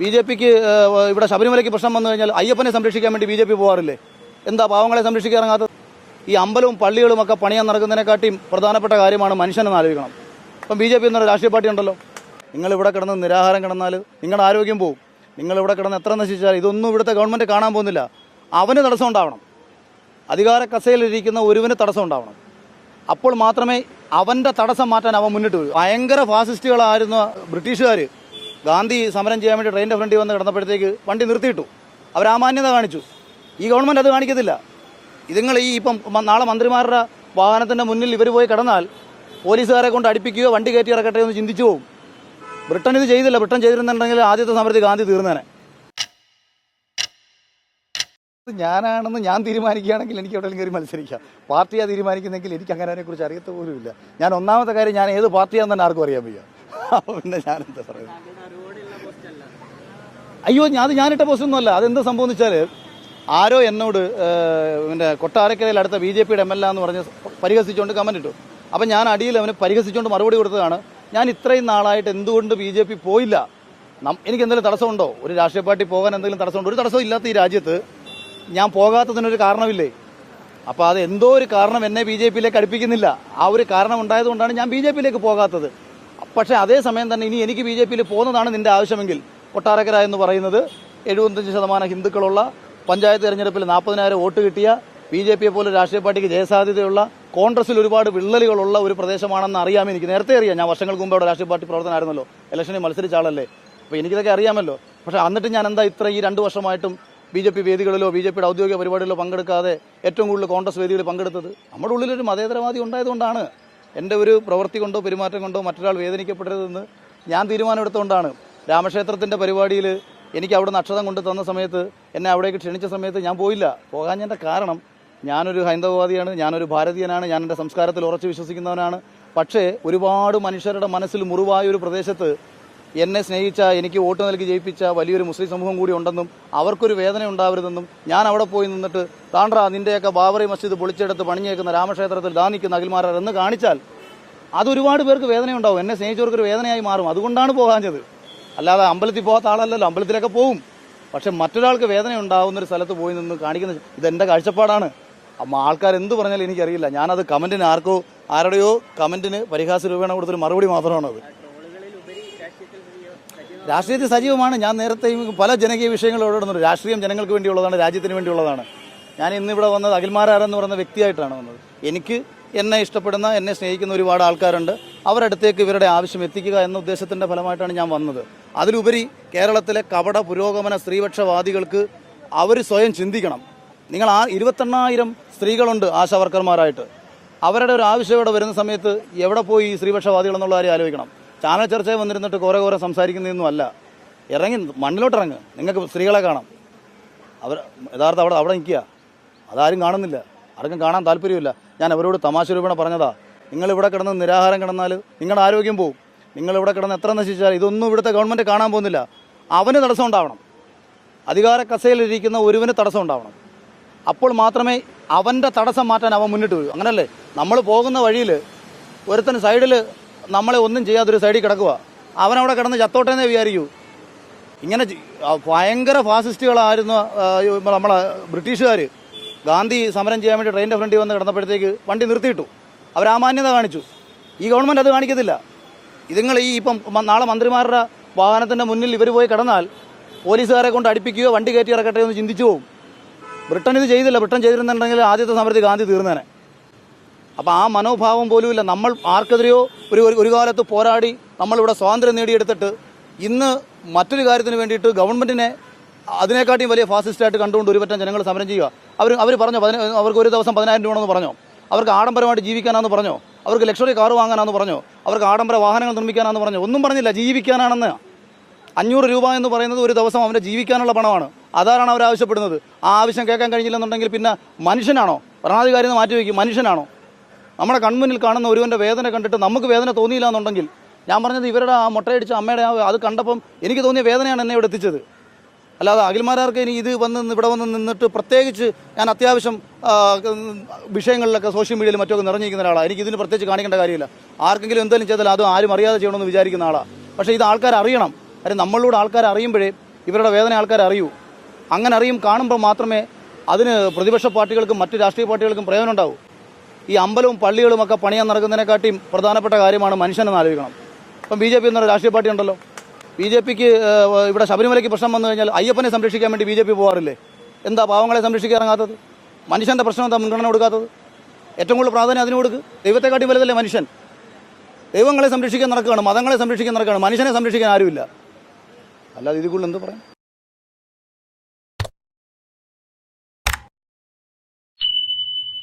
B J പിക്ക് ഇവിടെ ശബരിമലയ്ക്ക് പ്രശ്നം വന്നു കഴിഞ്ഞാൽ അയ്യപ്പനെ സംരക്ഷിക്കാൻ വേണ്ടി ബി ജെ പി പോകാറില്ലേ എന്താ പാവങ്ങളെ സംരക്ഷിക്കാൻ ഇറങ്ങാത്തത്? ഈ അമ്പലവും പള്ളികളും ഒക്കെ പണിയാൻ നടക്കുന്നതിനെക്കാട്ടിയും പ്രധാനപ്പെട്ട കാര്യമാണ് മനുഷ്യനെന്ന് ആലോചിക്കണം. ഇപ്പം ബി ജെ പി എന്നൊരു രാഷ്ട്രീയ പാർട്ടി ഉണ്ടല്ലോ. നിങ്ങൾ ഇവിടെ കിടന്ന് നിരാഹാരം കിടന്നാൽ നിങ്ങളുടെ ആരോഗ്യം പോവും. നിങ്ങൾ ഇവിടെ കിടന്ന് എത്ര നശിച്ചാൽ ഇതൊന്നും ഇവിടുത്തെ ഗവൺമെന്റ് കാണാൻ പോകുന്നില്ല. അവന് തടസ്സം ഉണ്ടാവണം. അധികാര കസയിലിരിക്കുന്ന ഒരുവന് തടസ്സം ഉണ്ടാവണം. അപ്പോൾ മാത്രമേ അവന്റെ തടസ്സം മാറ്റാൻ അവൻ മുന്നിട്ട് വരൂ. ഭയങ്കര ഫാസിസ്റ്റുകളായിരുന്ന ബ്രിട്ടീഷുകാർ ഗാന്ധി സമരം ചെയ്യാൻ വേണ്ടി ട്രെയിനിന്റെ ഫ്രണ്ടിൽ വന്ന് കിടന്നപ്പോഴത്തേക്ക് വണ്ടി നിർത്തിയിട്ടു. അവർ ആമാന്യത കാണിച്ചു. ഈ ഗവൺമെന്റ് അത് കാണിക്കത്തില്ല. ഇതുങ്ങൾ ഈ ഇപ്പം നാളെ മന്ത്രിമാരുടെ വാഹനത്തിന്റെ മുന്നിൽ ഇവർ പോയി കിടന്നാൽ പോലീസുകാരെ കൊണ്ട് അടുപ്പിക്കുകയോ വണ്ടി കയറ്റി ഇറക്കട്ടെ എന്ന് ചിന്തിച്ചു പോകും ബ്രിട്ടൻ ഇത് ചെയ്തില്ല. ബ്രിട്ടൻ ചെയ്തിരുന്നുണ്ടെങ്കിൽ ആദ്യത്തെ സമരത്തിൽ ഗാന്ധി തീർന്നേനെ. ഞാനാണെന്ന് ഞാൻ തീരുമാനിക്കുകയാണെങ്കിൽ എനിക്ക് എവിടെയെങ്കിലും കയറി മത്സരിക്കാം. പാർട്ടിയാണ് തീരുമാനിക്കുന്നെങ്കിൽ എനിക്ക് അങ്ങനെ അതിനെക്കുറിച്ച് അറിയത്ത പോലുമില്ല. ഞാൻ ഒന്നാമത്തെ കാര്യം ഞാൻ ഏത് പാർട്ടിയാണെന്ന് തന്നെ ആർക്കും അറിയാൻ വയ്യ. പിന്നെ ഞാനെന്താ പറയുന്നത്? അയ്യോ ഞാൻ അത് ഞാനിട്ട പോസ്റ്റൊന്നുമല്ല അതെന്ത് സംഭവം എന്ന് വെച്ചാൽ ആരോ എന്നോട് പിന്നെ കൊട്ടാരക്കരയിൽ അടുത്ത ബി ജെ പിയുടെ എം എൽ എന്ന് പറഞ്ഞ് പരിഹസിച്ചുകൊണ്ട് കമന്റ് ഇട്ടു. അപ്പം ഞാൻ അടിയിൽ അവന് പരിഹസിച്ചുകൊണ്ട് മറുപടി കൊടുത്തതാണ്. ഞാൻ ഇത്രയും നാളായിട്ട് എന്തുകൊണ്ട് ബി ജെ പി പോയില്ല? എനിക്ക് എന്തെങ്കിലും തടസ്സമുണ്ടോ? ഒരു രാഷ്ട്രീയ പാർട്ടി പോകാൻ എന്തെങ്കിലും തടസ്സമുണ്ടോ? ഒരു തടസ്സവും ഇല്ലാത്ത ഈ രാജ്യത്ത് ഞാൻ പോകാത്തതിനൊരു കാരണമില്ലേ? അപ്പോൾ അത് എന്തോ ഒരു കാരണം എന്നെ ബി ജെ പിയിലേക്ക് അടുപ്പിക്കുന്നില്ല. ആ ഒരു കാരണം ഉണ്ടായതുകൊണ്ടാണ് ഞാൻ ബി ജെ പിയിലേക്ക് പോകാത്തത്. പക്ഷേ അതേസമയം തന്നെ ഇനി എനിക്ക് ബി ജെ പിയിൽ പോകുന്നതാണ് നിന്റെ ആവശ്യമെങ്കിൽ. കൊട്ടാരക്കര എന്ന് പറയുന്നത് എഴുപത്തഞ്ച് ശതമാനം ഹിന്ദുക്കളുള്ള പഞ്ചായത്ത് തെരഞ്ഞെടുപ്പിൽ നാൽപ്പതിനായിരം വോട്ട് കിട്ടിയ ബി ജെ പിയെ പോലെ രാഷ്ട്രീയ പാർട്ടിക്ക് ജയസാധ്യതയുള്ള കോൺഗ്രസിൽ ഒരുപാട് വിള്ളലുകളുള്ള ഒരു പ്രദേശമാണെന്ന് അറിയാം എനിക്ക്? നേരത്തെ അറിയാം. ഞാൻ വർഷങ്ങൾക്ക് മുമ്പ് അവിടെ രാഷ്ട്രീയ പാർട്ടി പ്രവർത്തനമായിരുന്നല്ലോ ഇലക്ഷനിൽ മത്സരിച്ച ആളല്ലേ. അപ്പോൾ എനിക്കിതൊക്കെ അറിയാമല്ലോ. പക്ഷേ എന്നിട്ട് ഞാൻ എന്താ ഇത്ര ഈ രണ്ട് വർഷമായിട്ടും ബി ജെ പി വേദികളിലോ ബി ജെ പിയുടെ ഔദ്യോഗിക പരിപാടികളിലോ പങ്കെടുക്കാതെ ഏറ്റവും കൂടുതൽ കോൺഗ്രസ് വേദികളിൽ പങ്കെടുത്തത്? നമ്മുടെ ഉള്ളിലൊരു മതേതരവാദി ഉണ്ടായതുകൊണ്ടാണ്. എന്റെ ഒരു പ്രവൃത്തി കൊണ്ടോ പെരുമാറ്റം കൊണ്ടോ മറ്റൊരാൾ വേദനിക്കപ്പെടരുതെന്ന് ഞാൻ തീരുമാനമെടുത്തുകൊണ്ടാണ് രാമക്ഷേത്രത്തിന്റെ പരിപാടിയിൽ എനിക്ക് അവിടെ നക്ഷത്രം കൊണ്ട് തന്ന സമയത്ത് എന്നെ അവിടേക്ക് ക്ഷണിച്ച സമയത്ത് ഞാൻ പോയില്ല. പോകാഞ്ഞതിന്റെ കാരണം ഞാനൊരു ഹൈന്ദവവാദിയാണ് ഞാനൊരു ഭാരതീയനാണ് ഞാൻ എന്റെ സംസ്കാരത്തിൽ ഉറച്ചു വിശ്വസിക്കുന്നവനാണ്. പക്ഷേ ഒരുപാട് മനുഷ്യരുടെ മനസ്സിൽ മുറിവായ ഒരു പ്രദേശത്ത് എന്നെ സ്നേഹിച്ച എനിക്ക് വോട്ട് നൽകി ജയിപ്പിച്ച വലിയൊരു മുസ്ലിം സമൂഹം കൂടി ഉണ്ടെന്നും അവർക്കൊരു വേദന ഉണ്ടാവരുതെന്നും ഞാൻ അവിടെ പോയി നിന്നിട്ട് താണ്ട്ര നിന്റെയൊക്കെ ബാബറി മസ്ജിദ് പൊളിച്ചെടുത്ത് പണിഞ്ഞേക്കുന്ന രാമക്ഷേത്രത്തിൽ ദാനിക്കുന്ന നിൽക്കുന്ന എന്ന് കാണിച്ചാൽ അത് ഒരുപാട് പേർക്ക് വേദനയുണ്ടാവും. എന്നെ സ്നേഹിച്ചവർക്കൊരു വേദനയായി മാറും. അതുകൊണ്ടാണ് പോകാഞ്ഞത്. അല്ലാതെ അമ്പലത്തിൽ പോകാത്ത ആളല്ലല്ലോ. അമ്പലത്തിലൊക്കെ പോവും. പക്ഷെ മറ്റൊരാൾക്ക് വേദന ഉണ്ടാവുന്ന ഒരു സ്ഥലത്ത് പോയി നിന്ന് കാണിക്കുന്ന ഇതെന്റെ കാഴ്ചപ്പാടാണ്. ആൾക്കാർ എന്ത് പറഞ്ഞാലും എനിക്കറിയില്ല. ഞാനത് കമന്റിന് ആർക്കോ ആരുടെയോ കമന്റിന് പരിഹാസ രൂപേണ കൊടുത്തൊരു മറുപടി മാത്രമാണ് മാത്രമാണത് രാഷ്ട്രീയത്തിൽ സജീവമാണ്. ഞാൻ നേരത്തെയും പല ജനകീയ വിഷയങ്ങളും ഇടപെടുന്നുണ്ട് രാഷ്ട്രീയം ജനങ്ങൾക്ക് വേണ്ടിയുള്ളതാണ് രാജ്യത്തിന് വേണ്ടിയുള്ളതാണ്. ഞാൻ ഇന്നിവിടെ വന്നത് അഖിൽമാരാരെന്ന് പറയുന്ന വ്യക്തിയായിട്ടാണ് വന്നത്. എനിക്ക് എന്നെ ഇഷ്ടപ്പെടുന്ന എന്നെ സ്നേഹിക്കുന്ന ഒരുപാട് ആൾക്കാരുണ്ട്. അവരടുത്തേക്ക് ഇവരുടെ ആവശ്യം എത്തിക്കുക എന്ന ഉദ്ദേശത്തിന്റെ ഫലമായിട്ടാണ് ഞാൻ വന്നത്. അതിലുപരി കേരളത്തിലെ കപട പുരോഗമന സ്ത്രീപക്ഷവാദികൾക്ക് അവർ സ്വയം ചിന്തിക്കണം. നിങ്ങൾ ആ ഇരുപത്തെണ്ണായിരം സ്ത്രീകളുണ്ട് ആശാവർക്കർമാരായിട്ട്. അവരുടെ ഒരു ആവശ്യം ഇവിടെ വരുന്ന സമയത്ത് എവിടെ പോയി ഈ സ്ത്രീപക്ഷവാദികൾ എന്നുള്ള കാര്യം ആലോചിക്കണം. ചാനൽ ചർച്ചയിൽ വന്നിരുന്നിട്ട് കുറേ കുറേ സംസാരിക്കുന്നതൊന്നും അല്ല. ഇറങ്ങി മണ്ണിലോട്ട് ഇറങ്ങ്. നിങ്ങൾക്ക് സ്ത്രീകളെ കാണാം. അവർ യഥാർത്ഥം അവിടെ അവിടെ നിൽക്കുക. അതാരും കാണുന്നില്ല. ആർക്കും കാണാൻ താല്പര്യമില്ല. ഞാൻ അവരോട് തമാശ രൂപേണ പറഞ്ഞതാ. നിങ്ങളിവിടെ കിടന്ന് നിരാഹാരം കിടന്നാൽ നിങ്ങളുടെ ആരോഗ്യം പോവും. നിങ്ങളിവിടെ കിടന്ന് എത്ര നശിച്ചാൽ ഇതൊന്നും ഇവിടുത്തെ ഗവൺമെന്റ് കാണാൻ പോകുന്നില്ല. അവന് തടസ്സം ഉണ്ടാവണം. അധികാര കസയിലിരിക്കുന്ന ഒരുവന് തടസ്സം ഉണ്ടാവണം. അപ്പോൾ മാത്രമേ അവന്റെ തടസ്സം മാറ്റാൻ അവൻ മുന്നിട്ട് വരൂ. അങ്ങനല്ലേ? നമ്മൾ പോകുന്ന വഴിയിൽ ഒരുത്തൻ സൈഡിൽ നമ്മളെ ഒന്നും ചെയ്യാത്തൊരു സൈഡിൽ കിടക്കുക അവനവിടെ കിടന്ന് ചത്തോട്ടേന്നേ വിചാരിക്കൂ. ഇങ്ങനെ ഭയങ്കര ഫാസിസ്റ്റുകളായിരുന്നു നമ്മളെ ബ്രിട്ടീഷുകാർ ഗാന്ധി സമരം ചെയ്യാൻ വേണ്ടി ട്രെയിനിന്റെ ഫ്രണ്ടിൽ വന്ന് കിടന്നപ്പോഴത്തേക്ക് വണ്ടി നിർത്തിയിട്ടു. അവർ ആ മാന്യത കാണിച്ചു. ഈ ഗവൺമെന്റ് അത് കാണിക്കത്തില്ല. ഇതുങ്ങൾ ഈ ഇപ്പം നാളെ മന്ത്രിമാരുടെ വാഹനത്തിന്റെ മുന്നിൽ ഇവർ പോയി കിടന്നാൽ പോലീസുകാരെ കൊണ്ട് അടുപ്പിക്കുകയോ വണ്ടി കയറ്റി ഇറക്കട്ടെ എന്ന് ചിന്തിച്ചു പോകും ബ്രിട്ടൻ ഇത് ചെയ്തില്ല. ബ്രിട്ടൻ ചെയ്തിരുന്നുണ്ടെങ്കിൽ ആദ്യത്തെ സമരത്തിൽ ഗാന്ധി തീർന്നേനെ. അപ്പോൾ ആ മനോഭാവം പോലുമില്ല. നമ്മൾ ആർക്കെതിരെയോ ഒരു ഒരു- കാലത്ത് പോരാടി നമ്മളിവിടെ സ്വാതന്ത്ര്യം നേടിയെടുത്തിട്ട് ഇന്ന് മറ്റൊരു കാര്യത്തിന് വേണ്ടിയിട്ട് ഗവൺമെന്റിനെ അതിനെക്കാട്ടിയും വലിയ ഫാസിസ്റ്റായിട്ട് കണ്ടുകൊണ്ട് ഒരുപറ്റം ജനങ്ങൾ സമരം ചെയ്യുക. അവർ അവർ പറഞ്ഞു പതിന അവർക്ക് ഒരു ദിവസം പതിനായിരം രൂപ എന്ന് പറഞ്ഞോ? അവർക്ക് ആഡംബരമായിട്ട് ജീവിക്കാനാണെന്ന് പറഞ്ഞോ? അവർക്ക് ലക്ഷറി കാർ വാങ്ങാനാണെന്ന് പറഞ്ഞോ? അവർക്ക് ആഡംബര വാഹനങ്ങൾ നിർമ്മിക്കാനാണെന്ന് പറഞ്ഞു? ഒന്നും പറഞ്ഞില്ല ജീവിക്കാനാണെന്ന്. അഞ്ഞൂറ് രൂപ എന്ന് പറയുന്നത് ഒരു ദിവസം അവന്റെ ജീവിക്കാനുള്ള പണമാണ്. അതാണ് അവർ ആവശ്യപ്പെടുന്നത്? ആ ആവശ്യം കേൾക്കാൻ കഴിഞ്ഞില്ലെന്നുണ്ടെങ്കിൽ പിന്നെ മനുഷ്യനാണോ? ഭരണാധികാരി എന്ന് മാറ്റി വയ്ക്കും മനുഷ്യനാണോ? നമ്മുടെ കൺമുന്നിൽ കാണുന്ന ഒരുവന്റെ വേദന കണ്ടിട്ട് നമുക്ക് വേദന തോന്നിയില്ല എന്നുണ്ടെങ്കിൽ ഞാൻ പറഞ്ഞത് ഇവരുടെ ആ മുട്ടയടിച്ച അമ്മയുടെ ആ അത് കണ്ടപ്പം എനിക്ക് തോന്നിയ വേദനയാണ് എന്നെ ഇവിടെ എത്തിച്ചത് അല്ലാതെ അഖിൽമാരാർക്ക് ഇനി ഇത് വന്ന് ഇവിടെ വന്ന് നിന്നിട്ട് പ്രത്യേകിച്ച് ഞാൻ അത്യാവശ്യം വിഷയങ്ങളിലൊക്കെ സോഷ്യൽ മീഡിയയിൽ മറ്റൊക്കെ നിറഞ്ഞിരിക്കുന്ന ഒരാളാണ് എനിക്ക് ഇതിന് പ്രത്യേകിച്ച് കാണിക്കേണ്ട കാര്യമില്ല. ആർക്കെങ്കിലും എന്തെങ്കിലും ചെയ്താൽ അത് ആരും അറിയാതെ ചെയ്യണമെന്ന് വിചാരിക്കുന്ന ആളാണ് പക്ഷേ ഇത് ആൾക്കാർ അറിയണം. കാര്യം നമ്മളിലൂടെ ആൾക്കാർ അറിയുമ്പോഴേ ഇവരുടെ വേദന ആൾക്കാർ അറിയൂ. അങ്ങനെ അറിയും കാണുമ്പോൾ മാത്രമേ അതിന് പ്രതിപക്ഷ പാർട്ടികൾക്കും മറ്റ് രാഷ്ട്രീയ പാർട്ടികൾക്കും പ്രയോജനം ഉണ്ടാവൂ. ഈ അമ്പലവും പള്ളികളും ഒക്കെ പണിയാൻ നടക്കുന്നതിനെക്കാട്ടിയും പ്രധാനപ്പെട്ട കാര്യമാണ് മനുഷ്യനെന്ന് ആലോചിക്കണം. ഇപ്പം ബി ജെ പി എന്നൊരു രാഷ്ട്രീയ പാർട്ടി ഉണ്ടല്ലോ. ബി ജെ പിക്ക് ഇവിടെ ശബരിമലയ്ക്ക് പ്രശ്നം വന്നു കഴിഞ്ഞാൽ അയ്യപ്പനെ സംരക്ഷിക്കാൻ വേണ്ടി ബി ജെ പി പോകാറില്ലേ എന്താ പാവങ്ങളെ സംരക്ഷിക്കാൻ ഇറങ്ങാത്തത്? മനുഷ്യന്റെ പ്രശ്നം എന്താ മുൻഗണന കൊടുക്കാത്തത്? ഏറ്റവും കൂടുതൽ പ്രാധാന്യം അതിന് കൊടുക്ക്. ദൈവത്തെക്കാട്ടി വലുതല്ലേ മനുഷ്യൻ? ദൈവങ്ങളെ സംരക്ഷിക്കാൻ നടക്കുകയാണ് മതങ്ങളെ സംരക്ഷിക്കാൻ നടക്കുകയാണ് മനുഷ്യനെ സംരക്ഷിക്കാൻ ആരുമില്ല. അല്ലാതെ ഇതിൽ കൂടുതൽ എന്ത് പറയാം?